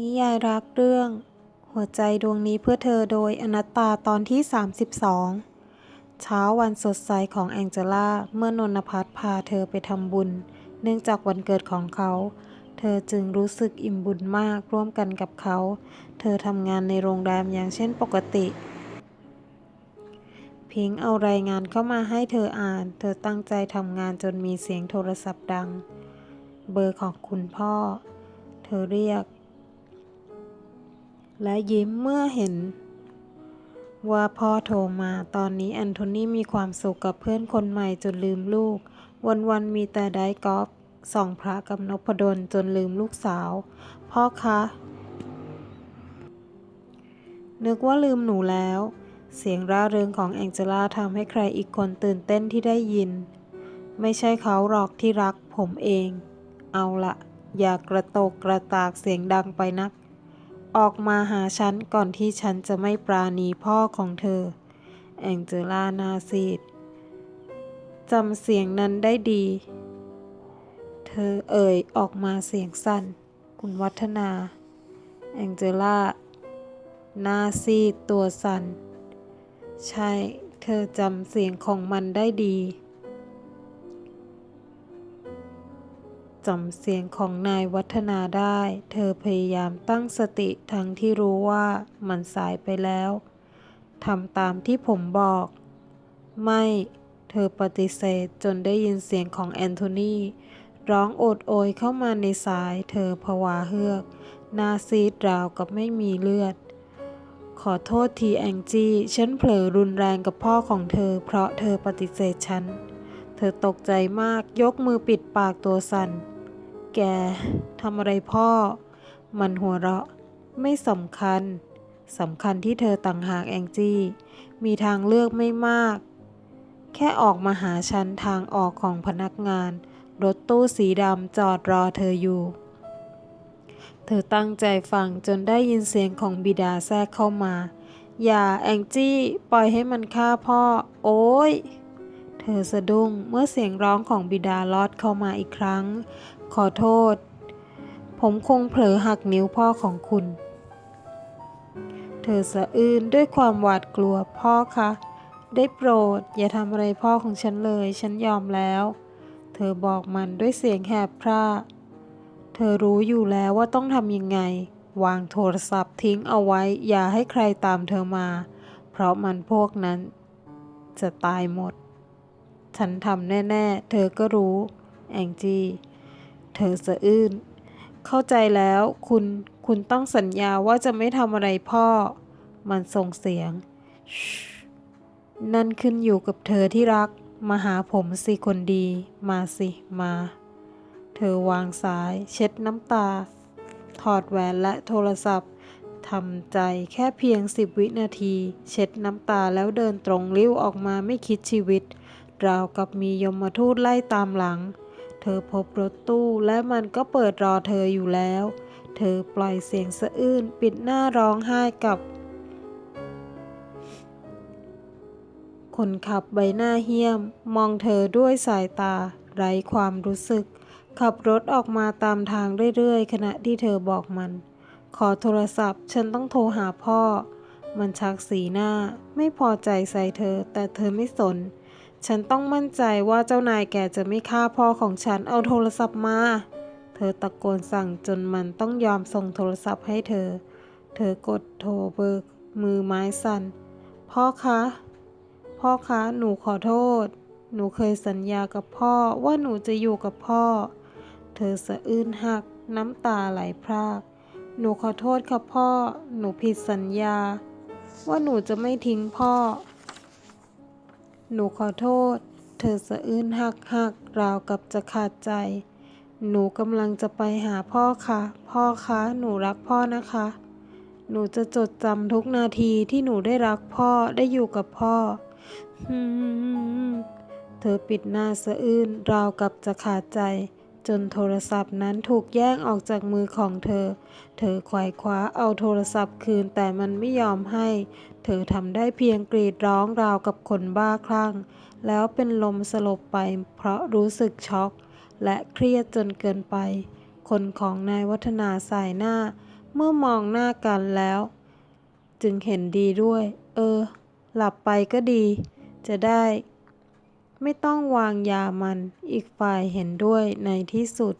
นิยายรักเรื่อง หัวใจดวงนี้เพื่อเธอโดยอนัตตาตอนที่ 32 เช้าวันสดใสของแองเจล่าเมื่อนนพัฒพาเธอไปทำบุญ เนื่องจากวันเกิดของเขา เธอจึงรู้สึกอิ่มบุญมากร่วมกันกับเขา เธอทำงานในโรงแรมอย่างเช่นปกติ พิงเอารายงานเข้ามาให้เธออ่าน เธอตั้งใจทำงานจนมีเสียงโทรศัพท์ดัง เบอร์ของคุณพ่อ เธอเรียก และยิ้มเมื่อเห็น ว่าพ่อโทรมา ตอนนี้แอนโทนีมีความสุขกับเพื่อนคนใหม่จนลืมลูก วันๆมีแต่ได้กอล์ฟส่องพระกับนพดลจนลืมลูกสาว พ่อคะ นึกว่าลืมหนูแล้ว เสียงร่าเริงของแองเจล่าทำให้ใครอีกคนตื่นเต้นที่ได้ยิน ไม่ใช่เขาหรอกที่รักผมเอง เอาละอย่ากระโตกกระตากเสียงดังไปนัก ออกมาหาฉันก่อนที่ฉันจะไม่ปราณีพ่อของเธอ แองเจล่านาซีดจำเสียงนั้นได้ดี เธอเอ่ยออกมาเสียงสั้นคุณวัฒนา แองเจล่าหน้าซีดตัวสั่น ใช่ เธอจำเสียงของมันได้ดี จำเสียงของนายวัฒนาได้ เธอพยายามตั้งสติทั้งที่รู้ว่ามันสายไปแล้วทำตามที่ผมบอก ไม่ เธอปฏิเสธจนได้ยินเสียงของแอนโทนีร้องโอดโอยเข้ามาในสาย เธอผวาเฮือกหน้าซีดราวกับไม่มีเลือด ขอโทษทีแองจี้ ฉันเผลอรุนแรงกับพ่อของเธอ เพราะเธอปฏิเสธฉัน เธอตกใจมากยกมือปิดปากตัวสั่น แกทำอะไรพ่อ มันหัวเราะ ไม่สำคัญสำคัญที่เธอต่างหากแองจี้ มีทางเลือกไม่มาก แค่ออกมาหาฉันทางออกของพนักงาน รถตู้สีดำจอดรอเธออยู่ เธอตั้งใจฟังจนได้ยินเสียงของบิดาแทรกเข้ามา อย่าแองจี้ ปล่อยให้มันฆ่าพ่อ โอ้ย เธอสะดุ้งเมื่อเสียงร้องของบิดาลอดเข้ามาอีกครั้ง ขอโทษ ผมคงเผลอหักนิ้วพ่อของคุณ เธอสะอื้นด้วยความหวาดกลัวพ่อคะได้โปรด อย่าทำอะไรพ่อของฉันเลย ฉันยอมแล้ว เธอบอกมันด้วยเสียงแหบพร่า เธอรู้อยู่แล้วว่าต้องทำยังไง วางโทรศัพท์ทิ้งเอาไว้ อย่าให้ใครตามเธอมา เพราะมันพวกนั้นจะตายหมด ฉันทำแน่ ๆ เธอก็รู้ แองจี้ เธอสะอื้น เข้าใจแล้วคุณ คุณต้องสัญญาว่าจะไม่ทำอะไรพ่อ มันส่งเสียง นั่นขึ้นอยู่กับเธอที่รัก มาหาผมสิคนดี มาสิมา เธอวางสาย เช็ดน้ำตา ถอดแหวนและโทรศัพท์ทำใจแค่เพียงสิบวินาที เช็ดน้ำตาแล้วเดินตรงริ้วออกมาไม่คิดชีวิต ราวกับมียมทูตไล่ตามหลัง เธอพบรถตู้และมันก็เปิดรอเธออยู่แล้ว เธอปล่อยเสียงสะอื้นปิดหน้าร้องไห้กับ คนขับใบหน้าเหี้ยม มองเธอด้วยสายตา ไร้ความรู้สึก ขับรถออกมาตามทางเรื่อยๆ ขณะที่เธอบอกมัน ขอโทรศัพท์ ฉันต้องโทรหาพ่อมันชักสีหน้าไม่พอใจใส่เธอแต่เธอไม่สน ฉันต้องมั่นใจว่าเจ้านายแกจะไม่ฆ่าพ่อของฉันเอาโทรศัพท์มา เธอตะโกนสั่งจนมันต้องยอมส่งโทรศัพท์ให้เธอ เธอกดโทรเบิกมือไม้สั่น พ่อคะ พ่อคะ หนูขอโทษ หนูเคยสัญญากับพ่อว่าหนูจะอยู่กับพ่อ เธอสะอื้นหักน้ำตาไหลพราก หนูขอโทษค่ะพ่อ หนูผิดสัญญา ว่าหนูจะไม่ทิ้งพ่อ หนูขอโทษ เธอสะอื้นหักหักราวกับจะขาดใจ หนูกำลังจะไปหาพ่อค่ะ พ่อคะ หนูรักพ่อนะคะ หนูจะจดจำทุกนาทีที่หนูได้รักพ่อได้อยู่กับพ่อเธอปิดหน้าสะอื้นราวกับจะขาดใจ จนโทรศัพท์นั้นถูกแย่งออกจากมือของเธอ เธอไขว่คว้าเอาโทรศัพท์คืนแต่มันไม่ยอมให้ เธอทำได้เพียงกรีดร้องราวกับคนบ้าคลั่ง แล้วเป็นลมสลบไปเพราะรู้สึกช็อก และเครียดจนเกินไป คนของนายวัฒนาสายหน้า เมื่อมองหน้ากันแล้ว จึงเห็นดีด้วย เออ หลับไปก็ดี จะได้ ไม่ต้องวางยามัน อีกฝ่ายเห็นด้วยในที่สุด